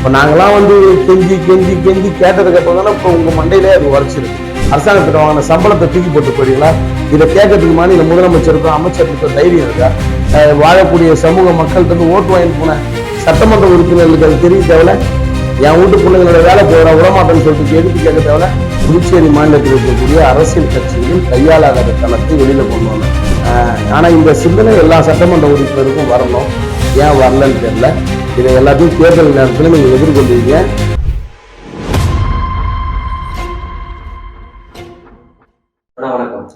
இப்போ நாங்களாம் வந்து கெஞ்சி கெஞ்சி கெஞ்சி கேட்டதுக்கு அப்புறம் தானே இப்போ உங்கள் மண்டையிலே அது உரைச்சிருக்கு அரசாங்கத்திட்ட வாங்கின சம்பளத்தை தூக்கி போட்டு போறீங்களா? இதை கேட்கறதுக்கு மாநில முதலமைச்சருக்கும் அமைச்சருக்கும் தைரியம் இருக்கா? வாழக்கூடிய சமூக மக்கள்கிட்ட இருந்து ஓட்டு வாங்கிட்டு போன சட்டமன்ற உறுப்பினர்களுக்கு அது தெரிய தேவையில்ல. என் வீட்டு பிள்ளைங்களோட வேலை போகிற விடமாட்டேன்னு சொல்லிட்டு எடுத்து கேட்க தேவையில்ல? புதுச்சேரி மாநிலத்தில் இருக்கக்கூடிய அரசியல் கட்சிகள் கையாளாத தளத்தை வெளியில் கொண்டு வரணும் ஆனால் இந்த சிந்தனை எல்லா சட்டமன்ற உறுப்பினருக்கும் வரணும். ஏன் வரலன்னு தெரியல. இதை எல்லாத்தையும் தேர்தல் நேரத்தில் நீங்க எதிர்கொள்வீங்க வணக்கம்.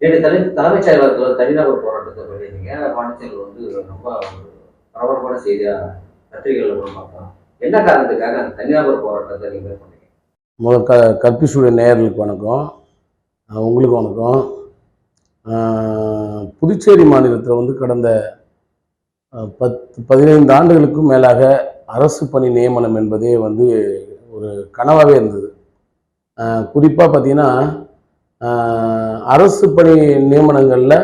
நேற்று தலை தலைமைச் செயலகத்தில் தனிநபர் போராட்டத்தை பண்ணியிருந்தீங்க. பாண்டிச்சேரியில் வந்து ரொம்ப பரபரப்பான செய்தியா பத்திரிகைகளில் கூட பார்த்தோம். என்ன காரணத்துக்காக அந்த தனிநபர் போராட்டத்தை நீங்க பண்ணீங்க முதல் க கற்பிசூடைய நேயர்களுக்கு வணக்கம். உங்களுக்கு வணக்கம். புதுச்சேரி மாநிலத்தில் வந்து கடந்த பத்து பதினைந்து ஆண்டுகளுக்கும் மேலாக அரசு பணி நியமனம் என்பதே வந்து ஒரு கனவாகவே இருந்தது. குறிப்பாக பார்த்தீங்கன்னா அரசு பணி நியமனங்களில்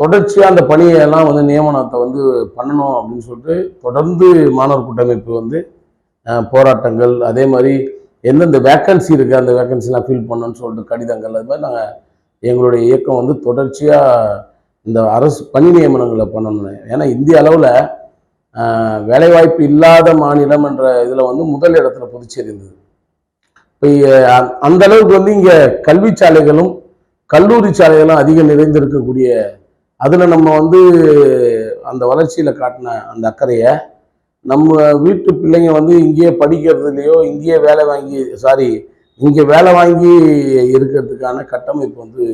தொடர்ச்சியாக அந்த பணியெல்லாம் வந்து நியமனத்தை வந்து பண்ணணும் அப்படின்னு சொல்லிட்டு தொடர்ந்து மாணவர் கூட்டமைப்பு வந்து போராட்டங்கள் அதே மாதிரி எந்தெந்த வேக்கன்சி இருக்குது அந்த வேக்கன்சிலாம் ஃபில் பண்ணணும்னு சொல்லிட்டு கடிதங்கள் அது மாதிரி நாங்கள் எங்களுடைய இயக்கம் வந்து தொடர்ச்சியாக இந்த அரசு பணி நியமனங்களை பண்ணணும் ஏன்னா இந்திய அளவில் வேலைவாய்ப்பு இல்லாத மாநிலம் என்ற இதில் வந்து முதல் இடத்துல புதுச்சேரி இருந்தது. இப்போ அந்த அளவுக்கு வந்து இங்கே கல்வி சாலைகளும் கல்லூரி சாலைகளும் அதிகம் நிறைந்திருக்கக்கூடிய அதில் நம்ம வந்து அந்த வளர்ச்சியில் காட்டின அந்த அக்கறையை நம்ம வீட்டு பிள்ளைங்க வந்து இங்கேயே படிக்கிறதுலையோ இங்கேயே வேலை வாங்கி சாரி இங்கே வேலை வாங்கி இருக்கிறதுக்கான கட்டமைப்பு வந்து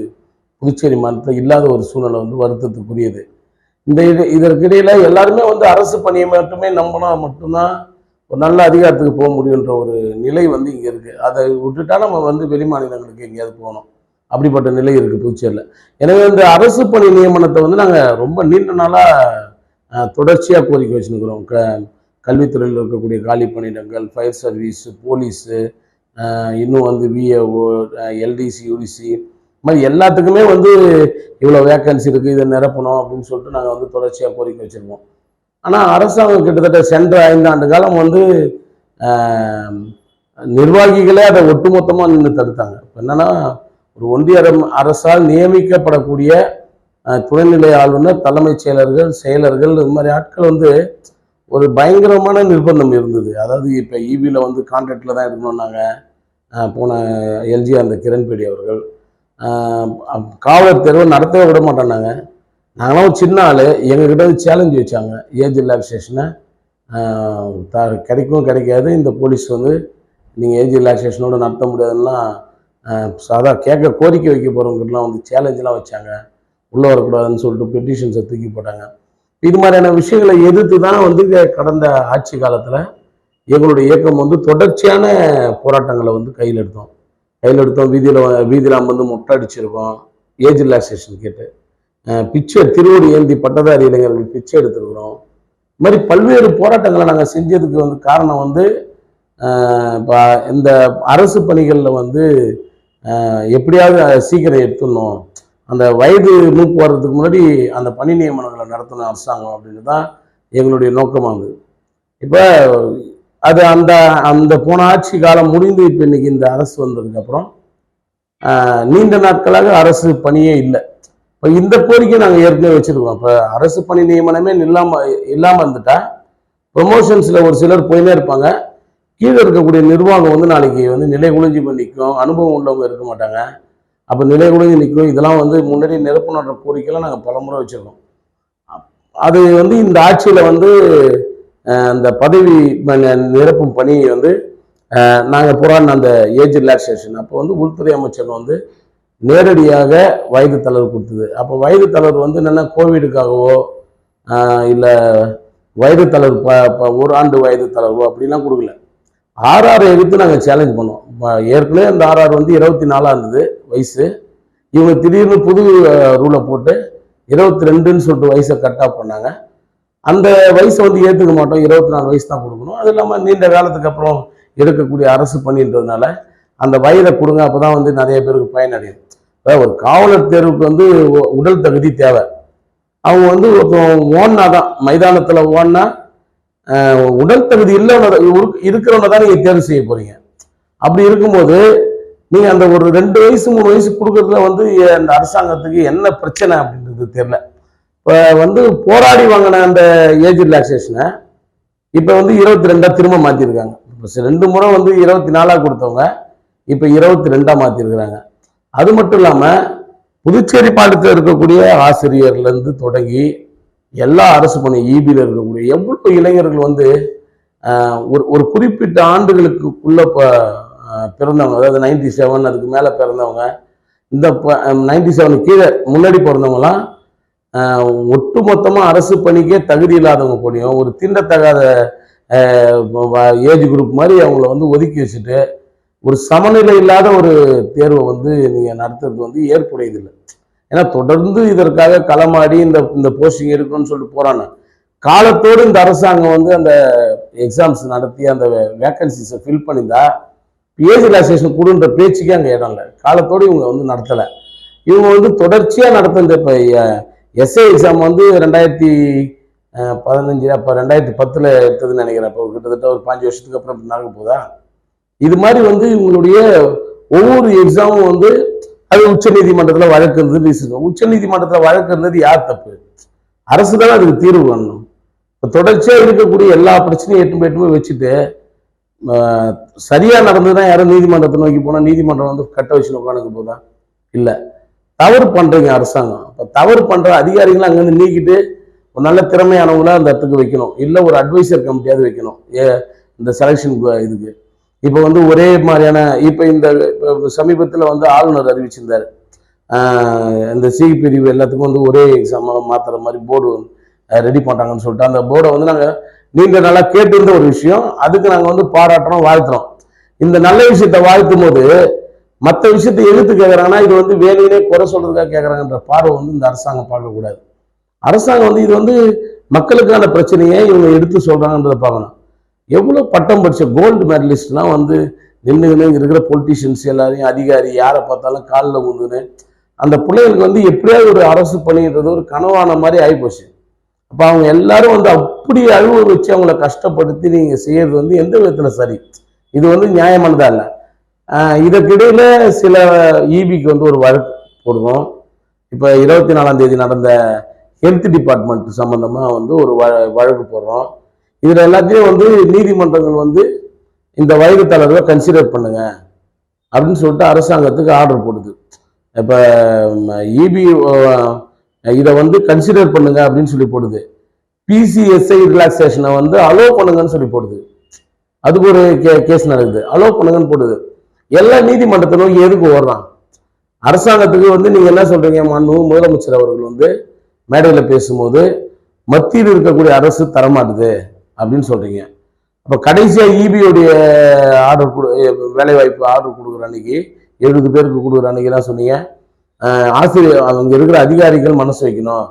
புதுச்சேரி மாநிலத்தில் இல்லாத ஒரு சூழ்நிலை வந்து வருத்தத்துக்குரியது. இந்த இது இதற்கிடையில் எல்லாருமே வந்து அரசு பணியை மட்டுமே நம்பினா மட்டும்தான் ஒரு நல்ல அதிகாரத்துக்கு போக முடியுன்ற ஒரு நிலை வந்து இங்கே இருக்குது அதை விட்டுட்டா நம்ம வந்து வெளி மாநிலங்களுக்கு எங்கேயாவது போகணும். அப்படிப்பட்ட நிலை இருக்குது புதுச்சேரியில். எனவே இந்த அரசு பணி நியமனத்தை வந்து நாங்கள் ரொம்ப நீண்ட நாளாக தொடர்ச்சியாக கோரிக்கை வச்சுருக்கிறோம். க கல்வித்துறையில் இருக்கக்கூடிய காலி பணியிடங்கள் ஃபயர் சர்வீஸ் போலீஸு இன்னும் வந்து விஏஓ எல்டிசி யூடிசி மாதிரி எல்லாத்துக்குமே வந்து இவ்வளோ வேக்கன்சி இருக்குது இதை நிரப்பணும் அப்படின்னு சொல்லிட்டு நாங்கள் வந்து தொடர்ச்சியாக கோரிக்கை வச்சுருக்கோம். ஆனால் அரசாங்கம் கிட்டத்தட்ட சென்ற ஐந்தாண்டு காலம் வந்து நிர்வாகிகளே அதை ஒட்டுமொத்தமாக நின்று தடுத்தாங்க. இப்போ என்னன்னா ஒரு ஒன்றிய அரசால் நியமிக்கப்படக்கூடிய துணைநிலை ஆளுநர் தலைமைச் செயலர்கள் செயலர்கள் இது மாதிரி ஆட்கள் வந்து ஒரு பயங்கரமான நிர்பந்தம் இருந்தது. அதாவது இப்போ ஈவியில் வந்து கான்ட்ராக்டில் தான் இருக்கணும்னாங்க. போன எல்ஜி அந்த கிரண்பேடி அவர்கள். காவலர் தேர்வு நடத்தவே விட மாட்டோம் நாங்களாம் ஒரு சின்ன ஆள். எங்ககிட்ட வந்து சேலஞ்சு வச்சாங்க. ஏஜ் ரிலாக்ஸேஷனை த கிடைக்கும் கிடைக்காது. இந்த போலீஸ் வந்து நீங்கள் ஏஜ் ரிலாக்ஸேஷனோட நடத்த முடியாதுன்னா சாதா கேட்க கோரிக்கை வைக்க போகிறவங்ககிட்டலாம் வந்து சேலஞ்செலாம் வச்சாங்க. உள்ளே வரக்கூடாதுன்னு சொல்லிட்டு பெட்டிஷன்ஸை தூக்கி போட்டாங்க. இது மாதிரியான விஷயங்களை எதிர்த்து தான் வந்து கடந்த ஆட்சி காலத்தில் எங்களுடைய இயக்கம் வந்து தொடர்ச்சியான போராட்டங்களை வந்து கையில் எடுத்தோம். கையில் எடுத்தோம் வீதியில் வீதியில் வந்து மொட்டை அடிச்சிருக்கோம். ஏஜ் ரிலாக்ஸேஷன் கேட்டு. பிச்சை திருவடி ஏந்தி பட்டதாரி இளைஞர்கள் பிச்சை எடுத்துருக்குறோம். இது மாதிரி பல்வேறு போராட்டங்களை நாங்கள் செஞ்சதுக்கு வந்து காரணம் வந்து இப்போ இந்த அரசு பணிகளில் வந்து எப்படியாவது சீக்கிரம் எடுத்துடணும். அந்த வயது மூப்பு வர்றதுக்கு முன்னாடி அந்த பணி நியமனங்களை நடத்தணும் அரசாங்கம் அப்படின்னு தான் எங்களுடைய நோக்கமாக இருந்தது இப்போ அது அந்த அந்த போன ஆட்சி காலம் முடிந்து இப்போ இன்னைக்கு இந்த அரசு வந்ததுக்கப்புறம் நீண்ட நாட்களாக அரசு பணியே இல்லை. இப்போ இந்த கோரிக்கை நாங்கள் ஏற்கனவே வச்சுருக்கோம். இப்போ அரசு பணி நியமனமே இல்லாமல் இல்லாமல் இருந்துட்டா ப்ரொமோஷன்ஸில் ஒரு சிலர் போயினே இருப்பாங்க. கீழே இருக்கக்கூடிய நிர்வாகம் வந்து நாளைக்கு வந்து நிலை குளிஞ்சு போய் நிற்கும். அனுபவம் உள்ளவங்க இருக்க மாட்டாங்க. அப்போ நிலை குளிஞ்சு நிற்கும். இதெல்லாம் வந்து முன்னாடி நிரப்பணுன்ற கோரிக்கைலாம் நாங்கள் பலமுறை வச்சுருக்கோம். அது வந்து இந்த ஆட்சியில் வந்து அந்த பதவி ம- நிரப்பும் பணி வந்து நாங்கள் புறான் அந்த ஏஜ் ரிலாக்ஸேஷன் அப்போ வந்து உள்துறை அமைச்சர் வந்து நேரடியாக வயது தளர்வு கொடுத்தது. அப்போ வயது தளர்வு வந்து என்னென்னா கோவிடுக்காகவோ இல்லை வயது தளர்வு ப ஒரு ஆண்டு வயது தளர்வோ அப்படிலாம் கொடுக்கல. ஆர்ஆர் எடுத்து நாங்கள் சேலஞ்ச் பண்ணோம். ஏற்கனவே அந்த ஆர்ஆர் வந்து இருபத்தி நாலாக இருந்தது வயசு. இவங்க திடீர்னு புது ரூலை போட்டு இருபத்தி ரெண்டுன்னு சொல்லிட்டு வயசை கட் ஆஃப் பண்ணாங்க. அந்த வயசை வந்து ஏற்றுக்க மாட்டோம். இருபத்தி நாலு வயசு தான் கொடுக்கணும். அது இல்லாமல் நீண்ட காலத்துக்கு அப்புறம் எடுக்கக்கூடிய அரசு பணின்றதுனால அந்த வயதை கொடுங்க. அப்போ தான் வந்து நிறைய பேருக்கு பயனடையும். அதாவது ஒரு காவலர் தேர்வுக்கு வந்து உடல் தகுதி தேவை. அவங்க வந்து ஒருத்தன் ஓடினா தான் மைதானத்தில் ஓடினா உடல் தகுதி இல்லைன்னு இருக்கிறவங்க தான் நீங்கள் தேர்வு செய்ய போகிறீங்க அப்படி இருக்கும்போது நீங்கள் அந்த ஒரு ரெண்டு வயசு மூணு வயசு கொடுக்குறதுல வந்து அந்த அரசாங்கத்துக்கு என்ன பிரச்சனை அப்படின்றது தெரில இப்போ வந்து போராடி வாங்கின அந்த ஏஜ் ரிலாக்ஸேஷனை இப்போ வந்து இருபத்தி ரெண்டாக திரும்ப மாற்றிருக்காங்க இப்போ ரெண்டு முறை வந்து இருபத்தி நாலாக கொடுத்தவங்க இப்போ இருபத்தி ரெண்டாக மாற்றிருக்கிறாங்க அது மட்டும் இல்லாமல் புதுச்சேரி மாநிலத்தில் இருக்கக்கூடிய ஆசிரியர்லேருந்து தொடங்கி எல்லா அரசு பணி ஈபியில் இருக்கக்கூடிய எவ்வளோ இளைஞர்கள் வந்து ஒரு ஒரு குறிப்பிட்ட ஆண்டுகளுக்குள்ளே இப்போ பிறந்தவங்க அதாவது நைன்டி செவன் அதுக்கு மேலே பிறந்தவங்க இந்த நைன்டி செவன் கீழே முன்னாடி பிறந்தவங்களாம் ஒட்டுமொத்தமாக அரசு பணிக்கே தகுதி இல்லாதவங்க போனியும் ஒரு தீண்டத்தகாத ஏஜ் குரூப் மாதிரி அவங்கள வந்து ஒதுக்கி வச்சுட்டு ஒரு சமநிலை இல்லாத ஒரு தேர்வை வந்து நீங்கள் நடத்துறது வந்து ஏற்புடையதில்லை ஏன்னா தொடர்ந்து இதற்காக களமாடி இந்த இந்த போஸ்டிங் இருக்குன்னு சொல்லிட்டு போகிறாங்க காலத்தோடு இந்த அரசாங்கம் வந்து அந்த எக்ஸாம்ஸ் நடத்தி அந்த வேக்கன்சிஸை ஃபில் பண்ணியிருந்தா ஏஜ் ரிலாக்ஸேஷன் கொடுன்ற பேச்சுக்கே அங்கே இடம் இல்லை. காலத்தோடு இவங்க வந்து நடத்தலை. இவங்க வந்து தொடர்ச்சியாக நடத்த இந்த இப்போ எஸ்ஏ எக்ஸாம் வந்து ரெண்டாயிரத்தி பதினஞ்சு அப்போ ரெண்டாயிரத்தி பத்தில் எடுத்ததுன்னு நினைக்கிறேன். இப்போ கிட்டத்தட்ட ஒரு பாஞ்சு வருஷத்துக்கு அப்புறம் இப்படி நடக்க போதா? இது மாதிரி வந்து இவங்களுடைய ஒவ்வொரு எக்ஸாமும் வந்து அது உச்ச நீதிமன்றத்தில் வழக்கு இருந்தது ரீசன் உச்ச நீதிமன்றத்தில் வழக்கு இருந்தது யார் தப்பு? அரசு தானே அதுக்கு தீர்வு பண்ணணும் இப்போ தொடர்ச்சியாக இருக்கக்கூடிய எல்லா பிரச்சனையும் எட்டு போய் எட்டு போய் வச்சுட்டு சரியாக நடந்து தான் யாரும் நீதிமன்றத்தை நோக்கி போனால் நீதிமன்றம் வந்து கட்ட வச்சு உட்காந்துக்கு போதா? இல்லை. தவறு பண்ணுறீங்க அரசாங்கம். இப்போ தவறு பண்ணுற அதிகாரிகளை அங்கேருந்து நீக்கிட்டு ஒரு நல்ல திறமையானவங்கள அந்த இடத்துக்கு வைக்கணும். இல்லை ஒரு அட்வைசர் கமிட்டியாவது வைக்கணும். ஏ இந்த செலெக்ஷன் இதுக்கு. இப்போ வந்து ஒரே மாதிரியான இப்போ இந்த சமீபத்தில் வந்து ஆளுநர் அறிவிச்சிருந்தார். இந்த சி பிரிவு எல்லாத்துக்கும் வந்து ஒரே எக்ஸாம் மாத்துற மாதிரி போர்டு ரெடி பண்ணுறாங்கன்னு சொல்லிட்டு அந்த போர்டை வந்து நாங்கள் நீண்ட நல்லா கேட்டிருந்த ஒரு விஷயம். அதுக்கு நாங்கள் வந்து பாராட்டுறோம் வாழ்த்துறோம். இந்த நல்ல விஷயத்தை வாழ்த்தும் போது மற்ற விஷயத்தை எதிர்த்து கேட்குறாங்கன்னா இது வந்து வேலையிலே குறை சொல்றதுக்காக கேட்குறாங்கன்ற பார்வை வந்து இந்த அரசாங்கம் பார்க்கக்கூடாது. அரசாங்கம் வந்து இது வந்து மக்களுக்கான பிரச்சனையை இவங்க எடுத்து சொல்கிறாங்கன்றதை பார்க்கணும். எவ்வளோ பட்டம் படித்த கோல்டு மெடலிஸ்ட்லாம் வந்து நின்றுன்னு இருக்கிற பொலிட்டிஷியன்ஸ் எல்லாரையும் அதிகாரி யாரை பார்த்தாலும் காலில் விழுந்துன்னு அந்த பிள்ளைகளுக்கு வந்து எப்படியாவது ஒரு அரசு பணின்றது ஒரு கனவான மாதிரி ஆகிப்போச்சு அப்போ அவங்க எல்லாரும் வந்து அப்படி அழுவ வச்சு அவங்கள கஷ்டப்படுத்தி நீங்கள் செய்யறது வந்து எந்த விதத்தில் சரி? இது வந்து நியாயமானதா இல்லை? இதற்கிடையில சில ஈபிக்கு வந்து ஒரு வழக்கு போடுவோம் இப்போ இருபத்தி நாலாம் தேதி நடந்த ஹெல்த் டிபார்ட்மெண்ட் சம்மந்தமாக வந்து ஒரு வ- வழக்கு போடுறோம். இதில் எல்லாத்தையும் வந்து நீதிமன்றங்கள் வந்து இந்த வயது தளர்வை கன்சிடர் பண்ணுங்க அப்படின்னு சொல்லிட்டு அரசாங்கத்துக்கு ஆர்டர் போடுது. இப்போ இபி இதை வந்து கன்சிடர் பண்ணுங்க அப்படின்னு சொல்லி போடுது. பிசிஎஸ்ஐ ரிலாக்ஸேஷனை வந்து அலோவ் பண்ணுங்கன்னு சொல்லி போடுது. அதுக்கு ஒரு கே கேஸ் நடக்குது. அலோவ் பண்ணுங்கன்னு போடுது. எல்லா நீதிமன்றத்தை நோக்கி எதுக்கு ஓடுறான்? அரசாங்கத்துக்கு வந்து நீங்க என்ன சொல்றீங்க மனு முதலமைச்சர் அவர்கள் வந்து மேடையில் பேசும்போது மத்தியில் இருக்கக்கூடிய அரசு தரமாட்டுது அப்படின்னு சொல்றீங்க. அப்போ கடைசியாக இபியோடைய ஆர்டர் கொடு வேலைவாய்ப்பு ஆர்டர் கொடுக்குற அன்னைக்கு எழுபது பேருக்கு கொடுக்குற அன்னைக்கு சொன்னீங்க? ஆசிரியர் அங்கே இருக்கிற அதிகாரிகள் மனசு வைக்கணும்.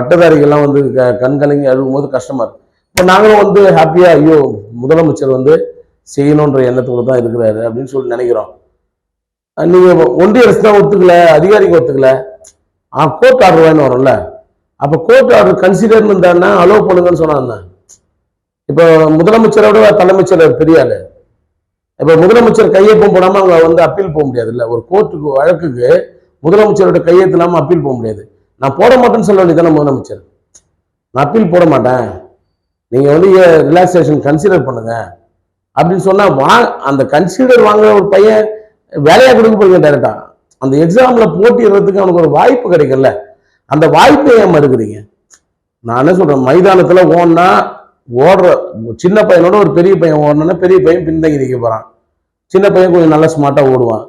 பட்டதாரிகள்லாம் வந்து க- கண்கலங்கி அழுகும் போது கஷ்டமா இருக்கு. இப்போ நாங்களும் வந்து ஹாப்பியா ஐயோ முதலமைச்சர் வந்து செய்யணுன்ற எண்ணத்தோடு தான் இருக்கிறாரு அப்படின்னு சொல்லி நினைக்கிறோம். நீங்கள் ஒன்றிய அரசு தான் ஒத்துக்கல அதிகாரிக்கு ஒத்துக்கல. ஆ கோர்ட் ஆர்டர் வேணும் வரும்ல. அப்போ கோர்ட் ஆர்டர் கன்சிடர் இருந்தாருன்னா அலோவ் பண்ணுங்கன்னு சொன்னாங்க இப்போ முதலமைச்சரோட தலைமைச்சர் பெரிய ஆளு. இப்போ முதலமைச்சர் கையொப்பம் போடாமல் அவங்க வந்து அப்பீல் போக முடியாது இல்லை ஒரு கோர்ட்டுக்கு வழக்குக்கு முதலமைச்சரோட கையெழுத்து அப்பீல் போக முடியாது. நான் போட மாட்டேன்னு சொல்ல வேண்டியதானே முதலமைச்சர். நான் அப்பீல் போட மாட்டேன். நீங்கள் வந்து ரிலாக்ஸேஷன் கன்சிடர் பண்ணுங்கள் அப்படின்னு சொன்னா வா அந்த கன்சிடர் வாங்குற ஒரு பையன் வேலையா கொடுக்க போறீங்க டேரக்டா அந்த எக்ஸாம்ல போட்டிடுறதுக்கு அவனுக்கு ஒரு வாய்ப்பு கிடைக்கல அந்த வாய்ப்பை ஏன் மறுக்கிறீங்க? நான் என்ன சொல்றேன் மைதானத்துல ஓடனா ஓடுற சின்ன பையனோட ஒரு பெரிய பையன் ஓடணும்னா பெரிய பையன் பின்தங்கி நிற்க போறான். சின்ன பையன் கொஞ்சம் நல்லா ஸ்மார்ட்டா ஓடுவான்.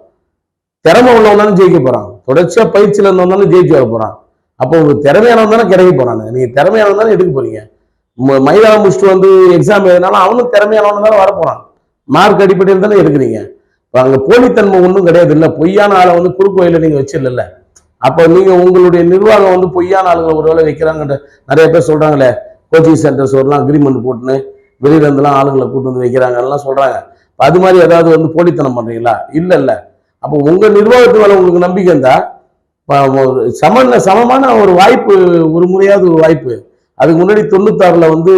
திறமை உள்ளவனாலும் ஜெயிக்க போறான். தொடர்ச்சியா பயிற்சியில இருந்தவனாலும் ஜெயிச்சு வர போறான். அப்போ உங்களுக்கு திறமையானவன் தானே கிடைக்க போறான். நீங்க திறமையானவன் தானே எடுக்க போறீங்க. மைதானம் முடிச்சுட்டு வந்து எக்ஸாம் எழுதினாலும் அவனும் திறமையானவனு தானே வரப்போறான் மார்க் அடிப்படையில் தானே இருக்கிறீங்க. இப்போ அங்கே போலித்தன்மை ஒன்றும் கிடையாது இல்லை. பொய்யான ஆளை வந்து குறுக்கோயில நீங்கள் வச்சிடல அப்போ நீங்கள் உங்களுடைய நிர்வாகம் வந்து பொய்யான ஆளுங்களை ஒருவேளை வைக்கிறாங்கன்ற நிறைய பேர் சொல்கிறாங்களே கோச்சிங் சென்டர்ஸ் வரலாம் அக்ரிமெண்ட் போட்டுன்னு வெளியிலேருந்துலாம் ஆளுங்களை கூட்டு வந்து வைக்கிறாங்கலாம் சொல்கிறாங்க அது மாதிரி ஏதாவது வந்து போலித்தனம் பண்ணுறீங்களா இல்லை இல்லை. அப்போ உங்கள் நிர்வாகத்து மேலே உங்களுக்கு நம்பிக்கை இருந்தால் இப்ப சமன சமமான ஒரு வாய்ப்பு ஒரு முறையாவது ஒரு வாய்ப்பு. அதுக்கு முன்னாடி தொண்ணூத்தாறுல வந்து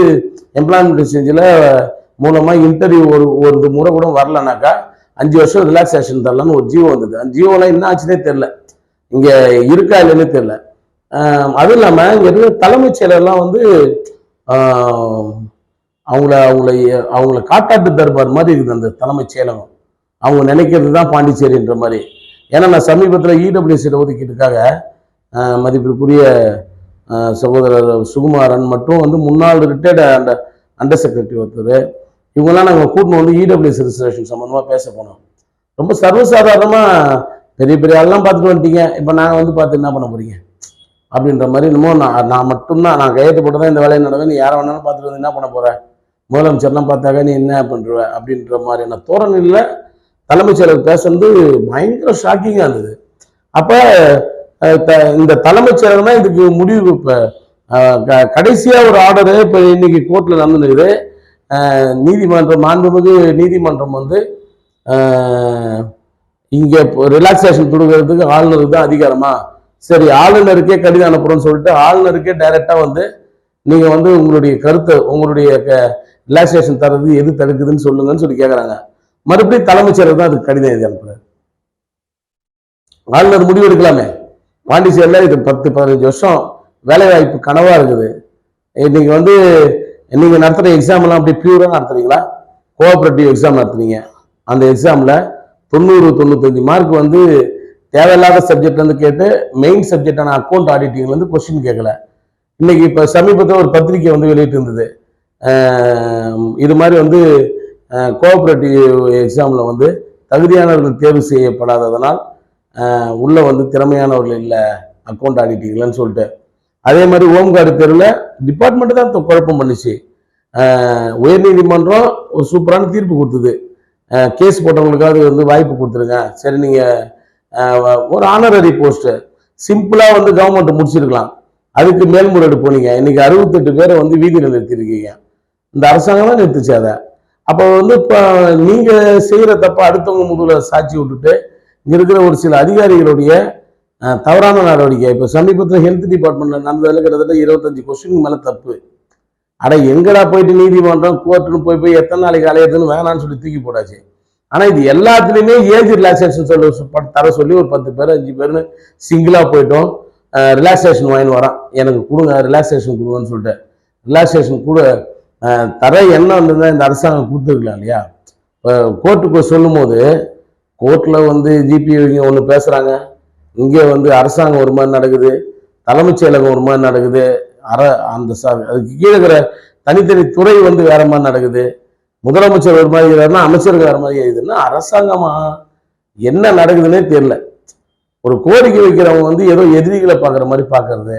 எம்ப்ளாய்மெண்ட் எக்ஸ்சேஞ்சில் மூலமாக இன்டர்வியூ ஒரு ஒரு முறை கூட வரலனாக்கா அஞ்சு வருஷம் ரிலாக்ஸேஷன் தரலான்னு ஒரு ஜீவோ வந்தது. அந்த ஜீவோலாம் என்ன ஆச்சுன்னே தெரில இங்கே இருக்கா இல்லைன்னு தெரில அதுவும் இல்லாமல் இங்கே இருக்கிற தலைமைச் செயலர்லாம் வந்து அவங்கள அவங்கள அவங்கள காட்டாட்டு தர்பார் மாதிரி இருக்குது அந்த தலைமைச் செயலகம். அவங்க நினைக்கிறது தான் பாண்டிச்சேரின்ற மாதிரி. ஏன்னா நான் சமீபத்தில் இடபிள்யூசியில் ஒதுக்கீட்டுக்காக மதிப்பிற்குரிய சகோதரர் சுகுமாரன் மற்றும் வந்து முன்னாள் ரிட்டையர்டு அண்டர் அண்டர் செக்ரட்டரி ஒருத்தர். இவங்கெல்லாம் நாங்கள் கூட்டின்னு வந்து இடபிள்யூஎஸ் ரிசர்வேஷன் சம்மந்தமாக பேச போனோம். ரொம்ப சர்வசாதாரணமாக பெரிய பெரிய ஆள்லாம் பார்த்துட்டு வந்துட்டீங்க. இப்போ நாங்கள் வந்து பார்த்து என்ன பண்ண போறீங்க? அப்படின்ற மாதிரி என்னமோ நான் நான் மட்டும்தான் நான் கையெழுத்து போட்டு தான் இந்த வேலையை நடக்கும் நீ யாரை வேணாலும் பார்த்துட்டு வந்து என்ன பண்ண போகிறேன் முதலமைச்சர்லாம் பார்த்தாக்க நீ என்ன பண்ணுற அப்படின்ற மாதிரியான தோரணையில் தலைமைச் செயலர் பேசுறது பயங்கர ஷாக்கிங்காக இருந்தது. அப்போ இந்த தலைமைச் செயலர் தான் இதுக்கு முடிவு இப்போ கடைசியாக ஒரு ஆர்டரு இப்போ இன்னைக்கு கோர்ட்டில் நடந்துருக்குது. நீதிமன்றம் மாண்புமிகு நீதிமன்றம் வந்து அஹ், இங்கே ரிலாக்ஸேஷன் கொடுக்கறதுக்கு ஆளுநருக்கு தான் அதிகாரமா? சரி ஆளுநருக்கே கடிதம் அனுப்புறோம்னு சொல்லிட்டு ஆளுநருக்கே டைரெக்டாக வந்து நீங்கள் வந்து உங்களுடைய கருத்தை உங்களுடைய ரிலாக்ஸேஷன் தர்றது எது தடுக்குதுன்னு சொல்லுங்கன்னு சொல்லி கேட்குறாங்க மறுபடியும் தலைமைச் செயலர் தான் அதுக்கு கடிதம் எழுதி அனுப்புறாரு. ஆளுநர் முடிவு எடுக்கலாமே? பாண்டிச்சேரியில் இது பத்து பதினஞ்சு வருஷம் வேலைவாய்ப்பு கனவாக இருக்குது. இன்றைக்கி வந்து நீங்கள் நடத்துகிற எக்ஸாம்லாம் அப்படி பியூராக நடத்துறீங்களா? Cooperative exam நடத்துனீங்க. அந்த எக்ஸாமில் தொண்ணூறு தொண்ணூத்தஞ்சு மார்க் வந்து தேவையில்லாத சப்ஜெக்ட்லேருந்து கேட்டு மெயின் சப்ஜெக்டான அக்கௌண்ட் ஆடிட்டிங்லேருந்து கொஸ்டின் கேட்கல. இன்றைக்கி இப்போ சமீபத்தில் ஒரு பத்திரிக்கை வந்து வெளியிட்டு இருந்தது. இது மாதிரி வந்து கோஆப்ரேட்டிவ் எக்ஸாமில் வந்து தகுதியானவர்கள் தேர்வு செய்யப்படாததனால் உள்ளே வந்து திறமையானவர்கள் இல்லை அக்கௌண்ட் ஆடிட்டிங்லன்னு சொல்லிட்டு. அதே மாதிரி ஓம்காடு தெருவில் டிபார்ட்மெண்ட்டு தான் குழப்பம் பண்ணுச்சு. உயர்நீதிமன்றம் ஒரு சூப்பரான தீர்ப்பு கொடுத்தது. கேஸ் போட்டவங்களுக்காவது வந்து வாய்ப்பு கொடுத்துருங்க. சரி நீங்கள் ஒரு ஆனரரி போஸ்ட்டு சிம்பிளாக வந்து கவர்மெண்ட் முடிச்சிருக்கலாம். அதுக்கு மேல்முறையீடு போனீங்க. இன்றைக்கி அறுபத்தெட்டு பேரை வந்து வீதியில் நிறுத்திருக்கீங்க. இந்த அரசாங்கம் தான் நிறுத்துச்சு அதை. அப்போ வந்து இப்போ நீங்கள் செய்கிற தப்பை அடுத்தவங்க முதல்ல சாட்சி விட்டுட்டு இங்கே இருக்கிற ஒரு சில அதிகாரிகளுடைய தவறான நடவடிக்கை. இப்போ சமீபத்தில் ஹெல்த் டிபார்ட்மெண்ட்ல நடந்ததில் கிட்டத்தட்ட இருபத்தஞ்சு கொஸ்டின் மேலே தப்பு. அட எங்கடா போயிட்டு நீதிமன்றம் கோர்ட்டுன்னு போய் போய் எத்தனை நாளைக்கு அலையிறதுன்னு வேணாம்னு சொல்லி தூக்கி போட்டாச்சு. ஆனால் இது எல்லாத்துலேயுமே ஏஜ் ரிலாக்ஸேஷன் சொல்ல தர சொல்லி ஒரு பத்து பேர் அஞ்சு பேர்னு சிங்கிளாக போயிட்டோம். ரிலாக்ஸேஷன் வாங்கின்னு வரான். எனக்கு கொடுங்க ரிலாக்ஸேஷன் கொடுங்கன்னு சொல்லிட்டு. ரிலாக்ஸேஷன் கூட தர என்ன வந்திருந்தா இந்த அரசாங்கம் கொடுத்துருக்கலாம் இல்லையா? இப்போ கோர்ட்டுக்கு சொல்லும் போது கோர்ட்டில் வந்து ஜிபிஐங்க ஒன்று பேசுகிறாங்க இங்கே வந்து அரசாங்கம் ஒரு மாதிரி நடக்குது. தலைமைச் செயலகம் ஒரு மாதிரி நடக்குது. அர அந்த ச அதுக்கு கீழே இருக்கிற தனித்தனி துறை வந்து வேற மாதிரி நடக்குது. முதலமைச்சர் ஒரு மாதிரி இருக்கிறாருன்னா அமைச்சருக்கு வேற மாதிரி இருக்குதுன்னா அரசாங்கமா என்ன நடக்குதுன்னே தெரியல. ஒரு கோரிக்கை வைக்கிறவங்க வந்து ஏதோ எதிரிகளை பார்க்குற மாதிரி பார்க்கறது.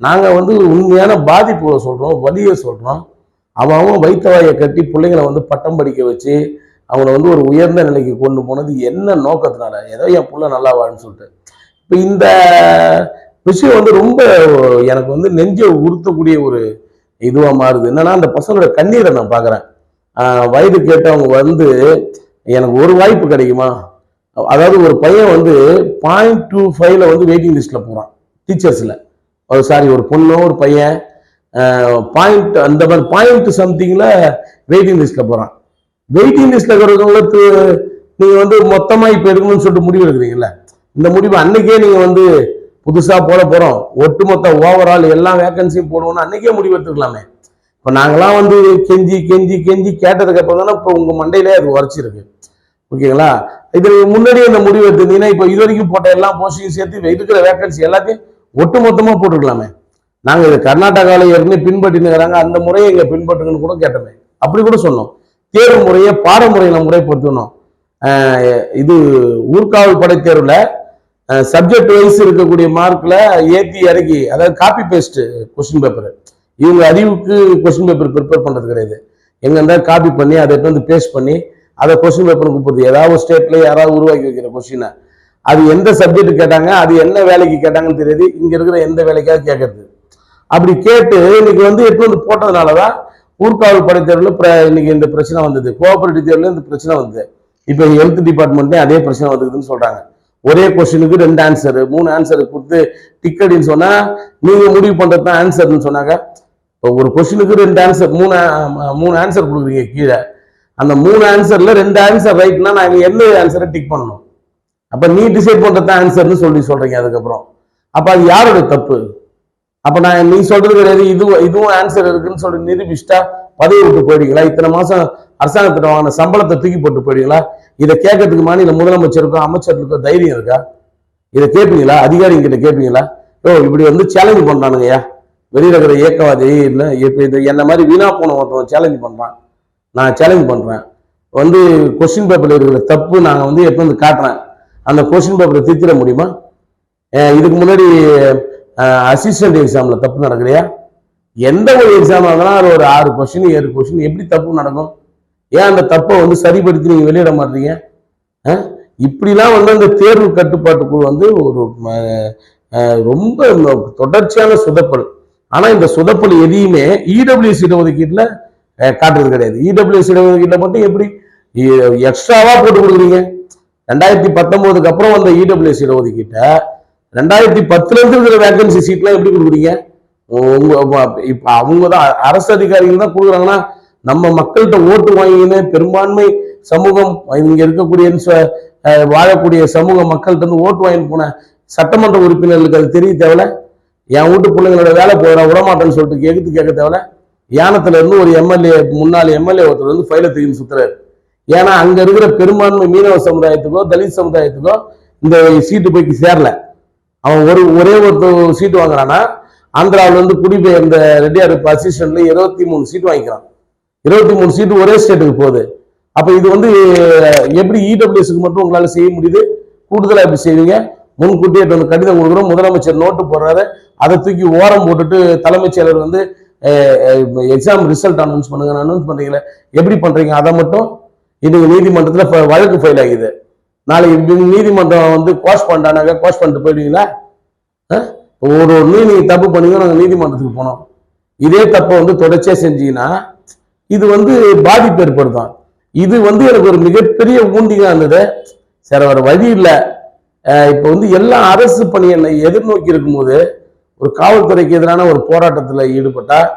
நாங்கள் வந்து உண்மையான பாதிப்புகளை சொல்கிறோம் வலியை சொல்கிறோம் அவன் அவன் வைத்த வாயை கட்டி பிள்ளைங்களை வந்து பட்டம் படிக்க வச்சு அவங்கள வந்து ஒரு உயர்ந்த நிலைக்கு கொண்டு போனது என்ன நோக்கத்தினால? ஏதோ என் புள்ள நல்லா வாழுன்னு சொல்லிட்டு. இப்போ இந்த விஷயம் வந்து ரொம்ப எனக்கு வந்து நெஞ்சை உறுத்தக்கூடிய ஒரு இதுவாக மாறுது. என்னன்னா அந்த பசங்களோட கண்ணீரை நான் பார்க்குறேன். வயது கேட்டவங்க வந்து எனக்கு ஒரு வாய்ப்பு கிடைக்குமா? அதாவது ஒரு பையன் வந்து பாயிண்ட் டூ ஃபைவ்ல வந்து வெயிட்டிங் லிஸ்ட்ல டீச்சர்ஸில் ஒரு சாரி ஒரு பொண்ணோ ஒரு பையன் பாயிண்ட் அந்த மாதிரி பாயிண்ட் சம்திங்கில் வெயிட்டிங் லிஸ்ட்ல போகிறான் வெயிட்டிங் லிஸ்ட்ல இருக்கிறவங்களுக்கு நீங்க வந்து மொத்தமா இப்ப எடுக்கணும்னு சொல்லிட்டு முடிவு எடுக்கிறீங்கல்ல? இந்த முடிவு அன்னைக்கே நீங்க வந்து புதுசா போட போறோம். ஒட்டுமொத்த ஓவரால் எல்லா வேகன்சியும் போடுவோம்னு அன்னைக்கே முடிவு எடுத்துக்கலாமே. இப்போ நாங்களாம் வந்து கெஞ்சி கெஞ்சி கெஞ்சி கேட்டதுக்கு அப்புறம் தானே இப்போ உங்க மண்டையிலே அது உரைச்சிருக்கு. ஓகேங்களா? இது முன்னாடியே இந்த முடிவு எடுத்திருந்தீங்கன்னா இப்போ இது வரைக்கும் போட்ட எல்லா போஸ்டையும் சேர்த்து இருக்கிற வேகன்சி எல்லாத்தையும் ஒட்டு மொத்தமா போட்டுக்கலாமே. நாங்க இது கர்நாடகாவில் ஏற்கனவே பின்பற்றினுக்கிறாங்க அந்த முறையை இங்க பின்பற்றுங்கன்னு கூட கேட்டோமே. அப்படி கூட சொன்னோம். தேர்வு முறையை பாடமுறையில முறைப்படுத்தணும் இது ஊர்காவல் படை தேர்வுல சப்ஜெக்ட் வைஸ் இருக்கக்கூடிய மார்க்ல ஏத்தி இறக்கி அதாவது காப்பி பேஸ்ட் கொஸ்டின் பேப்பர் இவங்க அறிவுக்கு கொஸ்டின் பேப்பர் ப்ரிப்பேர் பண்றது கிடையாது. எங்க காப்பி பண்ணி அதை எடுத்து வந்து பேஸ்ட் பண்ணி அதை கொஸ்டின் பேப்பருக்கு போடுறது. ஏதாவது ஸ்டேட்ல யாராவது உருவாக்கி வைக்கிற கொஸ்டினை அது எந்த சப்ஜெக்ட் கேட்டாங்க அது என்ன வேலைக்கு கேட்டாங்கன்னு தெரியாது. இங்க இருக்கிற எந்த வேலைக்காவது கேட்கறது. அப்படி கேட்டு இன்னைக்கு வந்து எடுத்து வந்து போட்டதுனாலதான் ஊர்காவல் படை தேர்வுல இன்னைக்கு இந்த பிரச்சனை வந்தது. கோஆபரேட்டிவ் தேர்வில் இந்த பிரச்சனை வந்தது. இப்போ ஹெல்த் டிபார்ட்மெண்ட்லேயும் அதே பிரச்சனை வந்ததுன்னு சொல்கிறாங்க ஒரே கொஸ்டினுக்கு ரெண்டு ஆன்சர் மூணு ஆன்சர் கொடுத்து டிக்கெட்னு சொன்னால் நீங்கள் முடிவு பண்ணுறது தான் ஆன்சர்னு சொன்னாங்க. இப்போ ஒரு கொஸ்டினுக்கு ரெண்டு ஆன்சர் மூணு மூணு ஆன்சர் கொடுக்குறீங்க கீழே. அந்த மூணு ஆன்சரில் ரெண்டு ஆன்சர் ரைட்னா நாங்கள் எந்த ஆன்சரை டிக் பண்ணணும்? அப்போ நீ டிசைட் பண்றது ஆன்சர்னு சொல்லி சொல்கிறீங்க அதுக்கப்புறம். அப்போ அது யாரோட தப்பு? அப்ப நான் நீ சொல்றது கிடையாது இது இதுவும் ஆன்சர் இருக்குன்னு சொல்லி நிரூபிச்சுட்டா பதவி விட்டு போயிடுங்களா இத்தனை மாசம் அரசாங்கத்திட்ட வாங்கின சம்பளத்தை தூக்கி போட்டு போயிடுங்களா இதை கேட்கறதுக்கு மாநில முதலமைச்சருக்கும் அமைச்சருக்கும் தைரியம் இருக்கா? இதை கேட்பீங்களா? அதிகாரிங்க கிட்ட கேட்பீங்களா? ஓ இப்படி வந்து சேலஞ்ச் பண்றானுங்கய்யா. வெளியில் இருக்கிற இயக்கவாதி இல்லை இப்போ இது என்ன மாதிரி வீணா போன ஒருத்தவன் சேலஞ்ச் பண்றான். நான் சேலஞ்ச் பண்றேன். வந்து கொஸ்டின் பேப்பர்ல இருக்கிற தப்பு நாங்கள் வந்து எடுத்து வந்து காட்டுறேன். அந்த கொஸ்டின் பேப்பரை திருத்திட முடியுமா? இதுக்கு முன்னாடி அசிஸ்டன்ட் எக்ஸாமில் தப்பு நடக்கலையா? எந்த ஒரு எக்ஸாம் இருந்தாலும் அது ஒரு ஆறு கொஸ்டின் ஏழு கொஸ்டின் எப்படி தப்பு நடக்கும்? ஏன் அந்த தப்பை வந்து சரிப்படுத்தி நீங்கள் வெளியிட மாட்டீங்க? இப்படிலாம் வந்து அந்த தேர்வு கட்டுப்பாட்டுக்குள் வந்து ஒரு ரொம்ப தொடர்ச்சியான சொதப்பல். ஆனால் இந்த சொதப்பல் எதையுமே இடபிள்யூஎஸ் இடஒதுக்கீட்டில் காட்டுறது கிடையாது. இடபிள்யூஎஸ் இடஒதுக்கீட்டில் மட்டும் எப்படி எக்ஸ்ட்ராவாக போட்டு கொடுக்குறீங்க? ரெண்டாயிரத்தி பத்தொம்போதுக்கு அப்புறம் வந்த இடபிள்யூஎஸ் இடஒதுக்கீட்டை ரெண்டாயிரத்தி பத்துல இருந்து இருக்கிற வேகன்சி சீட்லாம் எப்படி கொடுக்குறீங்க? உங்க இப்ப அவங்க தான் அரசு அதிகாரிகள் தான் கொடுக்குறாங்கன்னா நம்ம மக்கள்கிட்ட ஓட்டு வாங்கின்னு பெரும்பான்மை சமூகம் இங்க இருக்கக்கூடிய வாழக்கூடிய சமூக மக்கள்கிட்ட இருந்து ஓட்டு வாங்கிட்டு போன சட்டமன்ற உறுப்பினர்களுக்கு அது தெரிய தேவையில்ல? என் வீட்டு பிள்ளைங்களோட வேலை போயிட விடமாட்டேன்னு சொல்லிட்டு கேட்குது கேட்க தேவையில்ல? யானத்துல இருந்து ஒரு எம்எல்ஏ முன்னாள் எம்எல்ஏ ஒருத்தர் வந்து ஃபைலை தூக்கி சுத்துறாரு. ஏன்னா அங்க இருக்கிற பெரும்பான்மை மீனவ சமுதாயத்துக்கோ தலித் சமுதாயத்துக்கோ இந்த சீட்டு போய்க்கு சேரல. அவன் ஒரு ஒரே ஒரு சீட்டு வாங்குறான்னா ஆந்திராவில் வந்து குடிபெயர்ந்த ரெட்டியார் அசிஸ்டன்ட்ல இருபத்தி மூணு சீட்டு வாங்கிக்கிறான். இருபத்தி மூணு சீட்டு ஒரே ஸ்டேட்டுக்கு போகுது. அப்போ இது வந்து எப்படி இடபிள்யூஎஸ்க்கு மட்டும் உங்களால் செய்ய முடியுது? கூடுதலாக எப்படி செய்வீங்க? முன்கூட்டியே வந்து கடிதம் கொடுக்குறோம். முதலமைச்சர் நோட்டு போடுறாரு. அதை தூக்கி ஓரம் போட்டுட்டு தலைமைச் செயலர் வந்து எக்ஸாம் ரிசல்ட் அனௌன்ஸ் பண்ணுங்க. அனௌன்ஸ் பண்ணுறீங்களே எப்படி பண்ணுறீங்க அதை மட்டும் இன்னைக்கு நீதிமன்றத்தில் ஃப- வழக்கு ஃபைல் ஆகிது. நாளைக்கு நீதிமன்றம் வந்து கோஷ் பண்ணிட்டானாக்க கோஷ் பண்ணிட்டு போயிடுவீங்களா ஒரு ஒரு நீங்கள் தப்பு பண்ணீங்க நாங்கள் நீதிமன்றத்துக்கு போனோம். இதே தப்பை வந்து தொடர்ச்சியாக செஞ்சீங்கன்னா இது வந்து பாதிப்பு ஏற்படுத்தும். இது வந்து எனக்கு ஒரு மிகப்பெரிய ஊண்டிங்காக இருந்தது. சரி வேற வழி இல்லை. இப்போ வந்து எல்லா அரசு பணியை எதிர்நோக்கி இருக்கும்போது ஒரு காவல்துறைக்கு எதிரான ஒரு போராட்டத்தில் ஈடுபட்டால்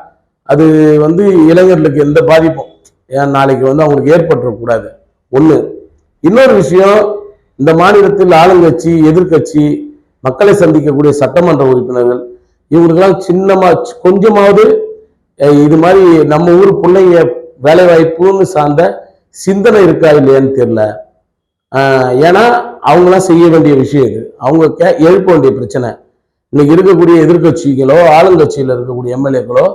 அது வந்து இளைஞர்களுக்கு எந்த பாதிப்பும் ஏன் நாளைக்கு வந்து அவங்களுக்கு ஏற்பட்டுறக்கூடாது. ஒன்று இன்னொரு விஷயம் இந்த மாநிலத்தில் ஆளுங்கட்சி எதிர்க்கட்சி மக்களை சந்திக்கக்கூடிய சட்டமன்ற உறுப்பினர்கள் இவங்களுக்கெல்லாம் சின்னமா கொஞ்சமாவது இது மாதிரி நம்ம ஊர் பிள்ளைங்க வேலை வாய்ப்புன்னு சார்ந்த சிந்தனை இருக்கா இல்லையான்னு தெரியல. ஏன்னா அவங்களாம் செய்ய வேண்டிய விஷயம் இது. அவங்க கே எழுப்ப வேண்டிய பிரச்சனை. இன்னைக்கு இருக்கக்கூடிய எதிர்க்கட்சிகளோ ஆளுங்கட்சியில் இருக்கக்கூடிய எம்எல்ஏக்களோ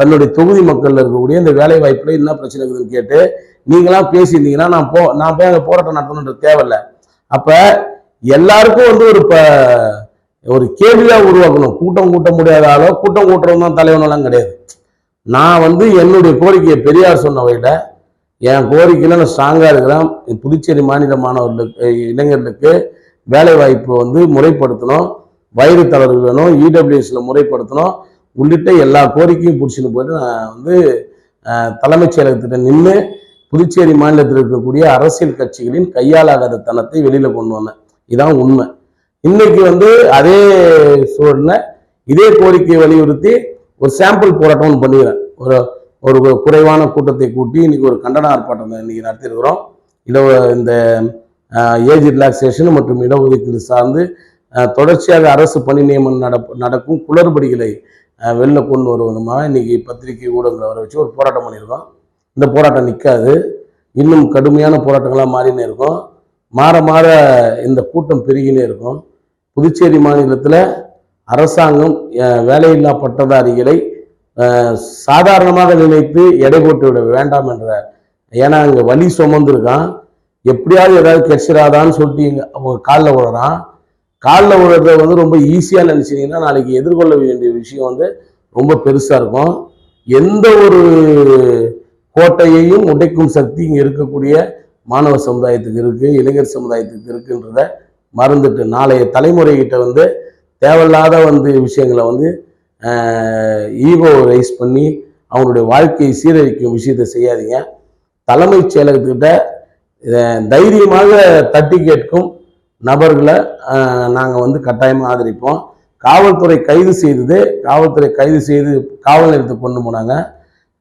தன்னுடைய தொகுதி மக்களில் இருக்கக்கூடிய இந்த வேலை வாய்ப்புல என்ன பிரச்சனை இருக்குதுன்னு கேட்டு நீங்களாம் பேசியிருந்தீங்கன்னா நான் போ நான் போய் அங்கே போராட்டம் நடத்தணுன்ற தேவையில்லை. அப்ப எல்லாருக்கும் வந்து ஒரு இப்போ ஒரு கேள்வியா உருவாக்கணும். கூட்டம் கூட்ட முடியாத ஆளோ கூட்டம் கூட்டுறவங்க தான் தலைவனெல்லாம் கிடையாது. நான் வந்து என்னுடைய கோரிக்கையை பெரியார் சொன்னவையில என் கோரிக்கையில நான் ஸ்ட்ராங்கா இருக்கிறேன். புதுச்சேரி மாநில மாணவர்களுக்கு இளைஞர்களுக்கு வேலை வாய்ப்பு வந்து முறைப்படுத்தணும். வயிறு தளர்வு வேணும். இடபிள்யூஎஸ்ல முறைப்படுத்தணும். உள்ளிட்ட எல்லா கோரிக்கையும் பிடிச்சின்னு போயிட்டு நான் வந்து தலைமைச் செயலகத்திட்ட நின்று புதுச்சேரி மாநிலத்தில் இருக்கக்கூடிய அரசியல் கட்சிகளின் கையாளாகாத தனத்தை வெளியில கொண்டு வந்தேன். இதான் உண்மை. இன்னைக்கு வந்து அதே சூழல்ல இதே கோரிக்கையை வலியுறுத்தி ஒரு சாம்பிள் போராட்டம் ஒன்று பண்ணிக்கிறேன். ஒரு ஒரு குறைவான கூட்டத்தை கூட்டி இன்னைக்கு ஒரு கண்டன ஆர்ப்பாட்டம் இன்னைக்கு நடத்தியிருக்கிறோம். இட இந்த ஏஜ் ரிலாக்ஸேஷன் மற்றும் இடஒதுக்கீடு சார்ந்து தொடர்ச்சியாக அரசு பணி நியமனம் நடப்பு நடக்கும் குளறுபடிகளை வெளில கொண்டு வருவதுமாக இன்னைக்கு பத்திரிகை ஊடகங்களை வர வச்சு ஒரு போராட்டம் பண்ணியிருக்கோம். இந்த போராட்டம் நிற்காது இன்னும் கடுமையான போராட்டங்களாக மாறினே இருக்கும். மாற மாற இந்த கூட்டம் பெருகினே இருக்கும். புதுச்சேரி மாநிலத்தில் அரசாங்கம் வேலையில்லா பட்டதாரிகளை சாதாரணமாக நினைத்து எடை போட்டு விட வேண்டாம் என்ற ஏன்னா அங்கே வலி சுமந்துருக்கான். எப்படியாவது ஏதாவது கிடைச்சிடாதான்னு சொல்லிட்டு இங்கே அவங்க காலில் விழுறான் காலில் விழுறத வந்து ரொம்ப ஈஸியாக நினச்சிங்கன்னா நாளைக்கு எதிர்கொள்ள வேண்டிய விஷயம் வந்து ரொம்ப பெருசாக இருக்கும். எந்த ஒரு கோட்டையையும் உடைக்கும் சக்தி இங்கே இருக்கக்கூடிய மாணவ சமுதாயத்துக்கு இருக்குது இளைஞர் சமுதாயத்துக்கு இருக்குன்றத மறந்துட்டு நாளைய தலைமுறைகிட்ட வந்து தேவையில்லாத வந்து விஷயங்களை வந்து ஈகோ ரைஸ் பண்ணி அவங்களுடைய வாழ்க்கையை சீரழிக்கும் விஷயத்தை செய்யாதீங்க. தலைமைச் செயலகத்துக்கிட்ட தைரியமாக தட்டி கேட்கும் நபர்களை நாங்கள் வந்து கட்டாயமாக ஆதரிப்போம். காவல்துறை கைது செய்தது காவல்துறை கைது செய்து காவல் நிலையத்துக்கு கொண்டு போனாங்க.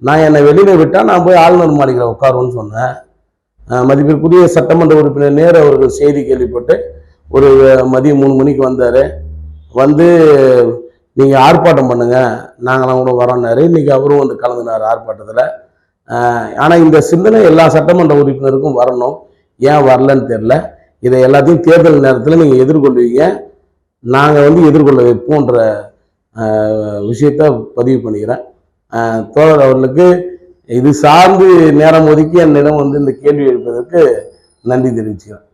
நான் என்னை வெளியில் விட்டால் நான் போய் ஆளுநர் மாளிகையில் உட்காருன்னு சொன்னேன். அஹ் மதிப்பிற்குரிய சட்டமன்ற உறுப்பினர் நேரு அவர்கள் செய்தி கேள்விப்பட்டு ஒரு மதியம் மூணு மணிக்கு வந்தார். வந்து நீங்கள் ஆர்ப்பாட்டம் பண்ணுங்க நாங்களாம் கூட வரோன்னாரு இன்னைக்கு அவரும் வந்து கலந்துனார் ஆர்ப்பாட்டத்தில். ஆனால் இந்த சிந்தனை எல்லா சட்டமன்ற உறுப்பினருக்கும் வரணும். ஏன் வரலன்னு தெரில இதை எல்லாத்தையும் தேர்தல் நேரத்தில் நீங்கள் எதிர்கொள்வீங்க. நாங்கள் வந்து எதிர்கொள்ள வைப்போன்ற விஷயத்த பதிவு பண்ணிக்கிறேன். தோழர் அவர்களுக்கு இது சார்ந்து நேரம் ஒதுக்கி என்னிடம் வந்து இந்த கேள்வி எழுப்பதற்கு நன்றி தெரிவிச்சுக்கிறேன்.